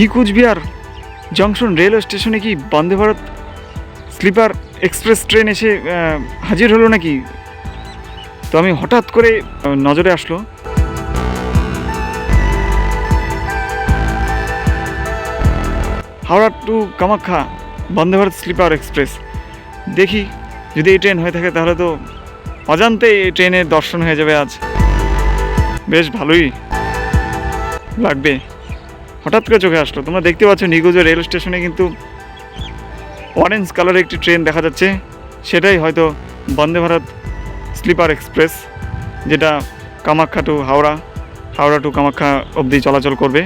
ই Cooch Behar junction railway স্টেশনে কি Vande Bharat sleeper express train এসে হাজির হলো নাকি? তো আমি হঠাৎ করে নজরে আসলো। Howrah to Kamakhya Vande Bharat sleeper express. দেখি, যদি এই ট্রেন হয়ে থাকে তাহলে তো অজান্তে এই ট্রেনের দর্শন হয়ে যাবে আজ। বেশ ভালোই লাগবে। হঠাৎ করে চোখে আসলো। তোমরা দেখতে পাচ্ছ নিগুজো রেল স্টেশনে কিন্তু অরেঞ্জ কালারের একটি ট্রেন দেখা যাচ্ছে। সেটাই হয়তো বন্দে ভারত স্লিপার এক্সপ্রেস, যেটা কামাখ্যা টু হাওড়া হাওড়া টু কামাখ্যা অবধি চলাচল করবে।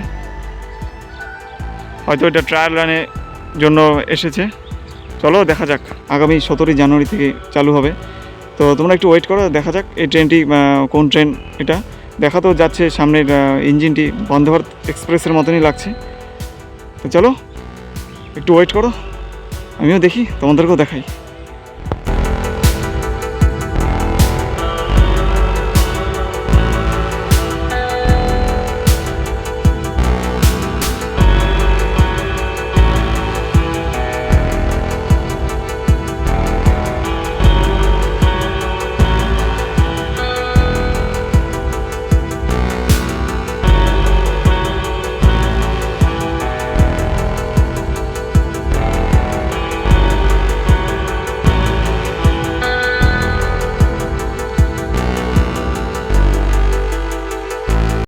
হয়তো এটা ট্রায়াল রানের জন্য এসেছে। চলো, দেখা যাক। আগামী সতেরোই জানুয়ারি থেকে চালু হবে। তো তোমরা একটু ওয়েট করো, দেখা যাক এই ট্রেনটি কোন ট্রেন এটা। দেখা তো যাচ্ছে, সামনের ইঞ্জিনটি বন্ধ ভারত এক্সপ্রেসের মতনই লাগছে। তো চলো, একটু ওয়েট করো, আমিও দেখি, তোমাদেরকেও দেখাই।